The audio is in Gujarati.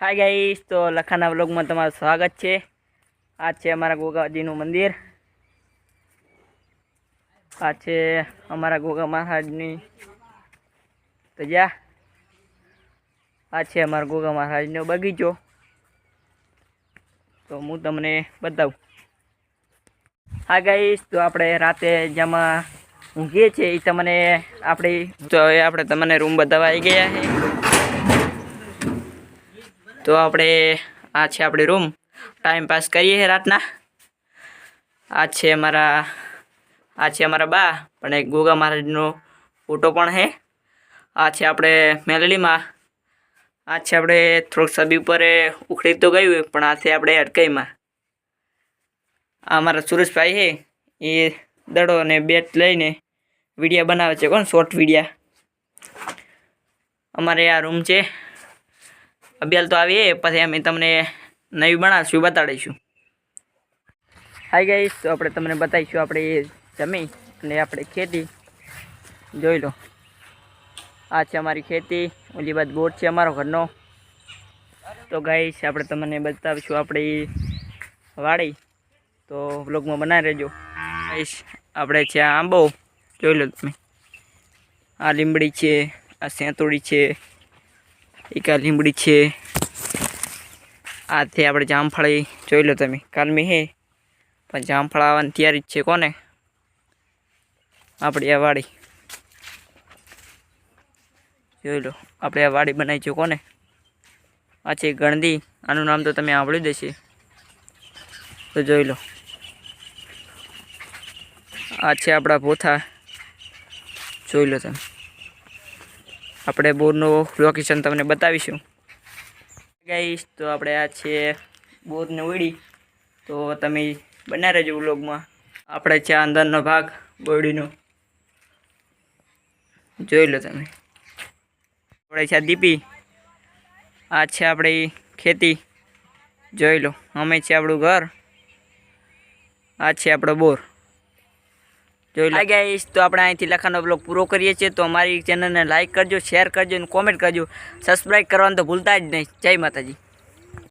હાય ગાઈસ તો લખાના વ્લોગમાં તમારું સ્વાગત છે. આ છે અમારા ગોગાજીનું મંદિર. આ છે અમારા ગોગા મહારાજની. તજા આ છે અમારા ગોગા મહારાજનો બગીચો. તો હું તમને બતાવું. હા ગાઈસ તો આપણે રાતે જેમાં ઊંઘીએ છીએ એ તમને આપણી, તો હવે આપણે તમને રૂમ બતાવવા આવી ગયા છે. તો આપણે આ છે આપણી રૂમ. ટાઈમ પાસ કરીએ છીએ રાતના. આ છે અમારા, આ છે અમારા બા, પણ એક ગોગા મહારાજનો ફોટો પણ છે આ છે આપણે મેલડીમાં. આ છે આપણે થોડુંક સબી ઉપર ઉખડી તો ગયું પણ આ છે આપણે અટકાઈમાં આ અમારા સુરેશભાઈ છે એ દડો અને બેટ લઈને વિડીયા બનાવે છે. કોણ? Short video. અમારે આ રૂમ છે. અભ્યાલ તો આવીએ પછી અમે તમને નવી બનાવીશું, બતાડીશું. હાઈ ગઈશ તો આપણે તમને બતાવીશું આપણે જમી અને આપણે ખેતી. જોઈ લો. આ છે અમારી ખેતી, ઓલી બાદ બોટ છે અમારો ઘરનો. તો ગાઈશ આપણે તમને બતાવીશું આપણી વાડી. તો બ્લોગમાં બનાવી રહેજો. ગાઈશ આપણે છે આંબો. જોઈ લો તમે. આ લીમડી છે, આ સેંતોડી છે. એક આ લીમડી છે. આ તે આપણે જામફળી. જોઈ લો તમે કાલમી હે. પણ જામફળ આવવાની તૈયારી જ છે કોને? આપણી આ વાડી. જોઈ લો, આપણે આ વાડી બનાવી છે કોને? આ છે ગણદી, આનું નામ તો તમે આવડી દેશે તો જોઈ લો. આ છે આપણા પોથા જોઈ લો તમે. આપણે બોરનું લોકેશન તમને બતાવીશું. ગાઈશ તો આપણે આ છે બોરને ઉડી તો તમે બના રહેજો વ્લોગમાં. આપણે છે અંદરનો ભાગ, બોરડીનો. જોઈ લો તમે. આપણે છે દીપી. આ છે આપણી ખેતી. જોઈ લો. અમે છે આપણું ઘર. આ છે આપણો બોર. જોઈ લો. ગાઈસ તો આપણે અહીંથી લખાનો બ્લોગ પૂરો કરીએ છીએ. તો અમારી ચેનલને લાઇક કરજો શેર કરજો અને કોમેન્ટ કરજો. સબસ્ક્રાઈબ કરવાનું તો ભૂલતા જ નહીં. જય માતાજી.